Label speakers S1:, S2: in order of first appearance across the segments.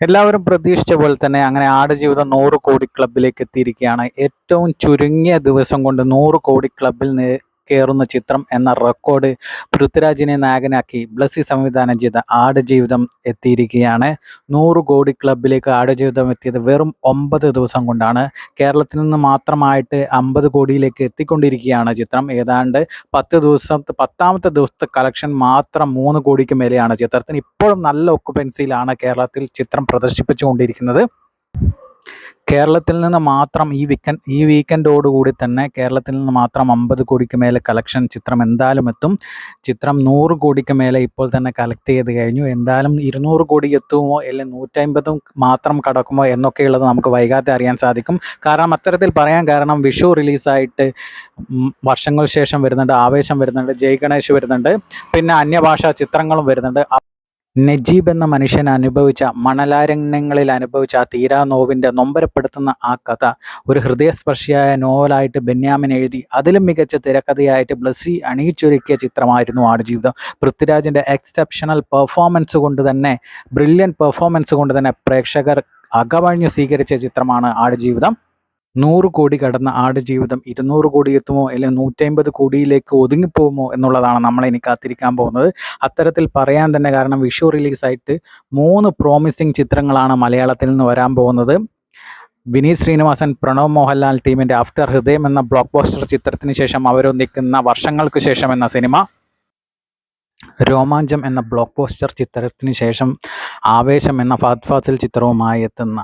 S1: എല്ലാവരും പ്രതീക്ഷിച്ച പോലെ തന്നെ അങ്ങനെ ആടുജീവിതം നൂറ് കോടി ക്ലബിലേക്ക് എത്തിയിരിക്കുകയാണ്. ഏറ്റവും ചുരുങ്ങിയ ദിവസം കൊണ്ട് നൂറ് കോടി ക്ലബിൽ കയറുന്ന ചിത്രം എന്ന റെക്കോർഡ് പൃഥ്വിരാജിനെ നായകനാക്കി ബ്ലസ്സി സംവിധാനം ചെയ്ത ആടുജീവിതം എത്തിയിരിക്കുകയാണ്. നൂറ് കോടി ക്ലബിലേക്ക് ആടുജീവിതം എത്തിയത് വെറും ഒമ്പത് ദിവസം കൊണ്ടാണ്. കേരളത്തിൽ നിന്ന് മാത്രമായിട്ട് അമ്പത് കോടിയിലേക്ക് എത്തിക്കൊണ്ടിരിക്കുകയാണ് ചിത്രം. ഏതാണ്ട് പത്ത് ദിവസം പത്താമത്തെ ദിവസത്തെ കളക്ഷൻ മാത്രം മൂന്ന് കോടിക്ക് മേലെയാണ് ചിത്രത്തിന്. ഇപ്പോഴും നല്ല ഒക്കുപെൻസിയിലാണ് കേരളത്തിൽ ചിത്രം പ്രദർശിപ്പിച്ചുകൊണ്ടിരിക്കുന്നത്. കേരളത്തിൽ നിന്ന് മാത്രം ഈ വീക്കെൻഡ് ഈ വീക്കെൻഡോടുകൂടി തന്നെ കേരളത്തിൽ നിന്ന് മാത്രം അമ്പത് കോടിക്ക് മേലെ കളക്ഷൻ ചിത്രം എന്തായാലും എത്തും. ചിത്രം നൂറ് കോടിക്ക് മേലെ ഇപ്പോൾ തന്നെ കളക്ട് ചെയ്ത് കഴിഞ്ഞു. എന്തായാലും ഇരുന്നൂറ് കോടി എത്തുമോ അല്ലെങ്കിൽ നൂറ്റമ്പതും മാത്രം കടക്കുമോ എന്നൊക്കെയുള്ളത് നമുക്ക് വൈകാതെ അറിയാൻ സാധിക്കും. കാരണം അത്തരത്തിൽ പറയാൻ കാരണം വിഷു റിലീസായിട്ട് വർഷങ്ങൾ ശേഷം വരുന്നുണ്ട് ആവേശം വരുന്നുണ്ട് ജയ് ഗണേഷ് വരുന്നുണ്ട് പിന്നെ അന്യഭാഷാ ചിത്രങ്ങളും വരുന്നുണ്ട്. നജീബ് എന്ന മനുഷ്യൻ അനുഭവിച്ച മണലാരണ്യങ്ങളിൽ അനുഭവിച്ച ആ തീരാ നോവിന്റെ നൊമ്പരപ്പെടുത്തുന്ന ആ കഥ ഒരു ഹൃദയസ്പർശിയായ നോവലായിട്ട് ബെന്യാമിൻ എഴുതി അതിലും മികച്ച തിരക്കഥയായിട്ട് ബ്ലസ്സി അണിയിച്ചൊരുക്കിയ ചിത്രമായിരുന്നു ആടുജീവിതം പൃഥ്വിരാജിന്റെ എക്സെപ്ഷണൽ പെർഫോമൻസ് കൊണ്ട് തന്നെ ബ്രില്യൻ പെർഫോമൻസ് കൊണ്ട് തന്നെ പ്രേക്ഷകർ അകവഴിഞ്ഞു സ്വീകരിച്ച ചിത്രമാണ് ആടുജീവിതം നൂറ് കോടി കടന്ന ആട് ജീവിതം ഇരുന്നൂറ് കോടി എത്തുമോ? അല്ലെങ്കിൽ നൂറ്റമ്പത് കോടിയിലേക്ക് ഒതുങ്ങിപ്പോകുമോ എന്നുള്ളതാണ് നമ്മൾ ഇനി കാത്തിരിക്കാൻ പോകുന്നത്. അത്തരത്തിൽ പറയാൻ തന്നെ കാരണം വിഷു റിലീസായിട്ട് മൂന്ന് പ്രോമിസിങ് ചിത്രങ്ങളാണ് മലയാളത്തിൽ നിന്ന് വരാൻ പോകുന്നത്. വിനീത് ശ്രീനിവാസൻ പ്രണവ് മോഹൻലാൽ ടീമിന്റെ ആഫ്റ്റർ ഹൃദയം എന്ന ബ്ലോക്ക് ബോസ്റ്റർ ചിത്രത്തിന് ശേഷം അവരൊന്നിക്കുന്ന വർഷങ്ങൾക്ക് ശേഷം എന്ന സിനിമ. രോമാഞ്ചം എന്ന ബ്ലോക്ക് പോസ്റ്റർ ചിത്രത്തിന് ശേഷം ആവേശം എന്ന ഫാത് ഫാസിൽ ചിത്രവുമായി എത്തുന്ന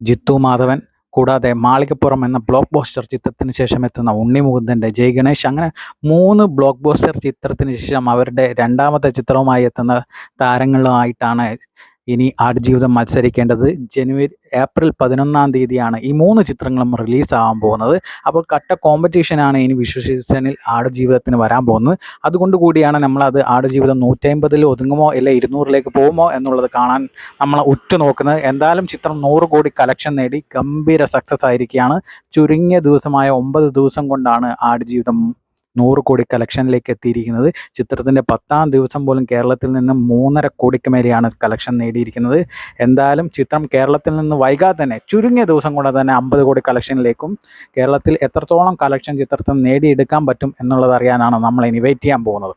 S1: ജിത്തു മാധവൻ. കൂടാതെ മാളികപ്പുറം എന്ന ബ്ലോക്ക് ബോസ്റ്റർ ചിത്രത്തിന് ശേഷം എത്തുന്ന ഉണ്ണി മുകുന്ദന്റെ ജയ് ഗണേഷ് അങ്ങനെ മൂന്ന് ബ്ലോക്ക് ബോസ്റ്റർ ചിത്രത്തിന് ശേഷം അവരുടെ രണ്ടാമത്തെ ചിത്രവുമായി എത്തുന്ന താരങ്ങളുമായിട്ടാണ് ഇനി ആടുജീവിതം മത്സരിക്കേണ്ടത് ജനുവരി ഏപ്രിൽ പതിനൊന്നാം തീയതിയാണ് ഈ മൂന്ന് ചിത്രങ്ങളും റിലീസാകാൻ പോകുന്നത്. അപ്പോൾ കട്ട കോമ്പറ്റീഷനാണ് ഇനി വിഷു സീസണിൽ ആടുജീവിതത്തിന് വരാൻ പോകുന്നത്. അതുകൊണ്ട് കൂടിയാണ് നമ്മളത് ആടുജീവിതം നൂറ്റമ്പതിൽ ഒതുങ്ങുമോ അല്ലെ ഇരുന്നൂറിലേക്ക് പോകുമോ എന്നുള്ളത് കാണാൻ നമ്മൾ ഉറ്റുനോക്കുന്നത് എന്തായാലും ചിത്രം നൂറ് കോടി കളക്ഷൻ നേടി ഗംഭീര സക്സസ് ആയിരിക്കുകയാണ്. ചുരുങ്ങിയ ദിവസമായ ഒമ്പത് ദിവസം കൊണ്ടാണ് ആടുജീവിതം നൂറ് കോടി കളക്ഷനിലേക്ക് എത്തിയിരിക്കുന്നത്. ചിത്രത്തിന്റെ പത്താം ദിവസം പോലും കേരളത്തിൽ നിന്ന് മൂന്നര കോടിക്ക് മേലെയാണ് കളക്ഷൻ നേടിയിരിക്കുന്നത്. എന്തായാലും ചിത്രം കേരളത്തിൽ നിന്ന് വൈകാതെ തന്നെ ചുരുങ്ങിയ ദിവസം കൊണ്ട് തന്നെ അമ്പത് കോടി കളക്ഷനിലേക്കും കേരളത്തിൽ എത്രത്തോളം കളക്ഷൻ ചിത്രത്തിൽ നേടിയെടുക്കാൻ പറ്റും എന്നുള്ളത് അറിയാനാണ് നമ്മൾ ഇനി വെയിറ്റ് ചെയ്യാൻ പോകുന്നത്.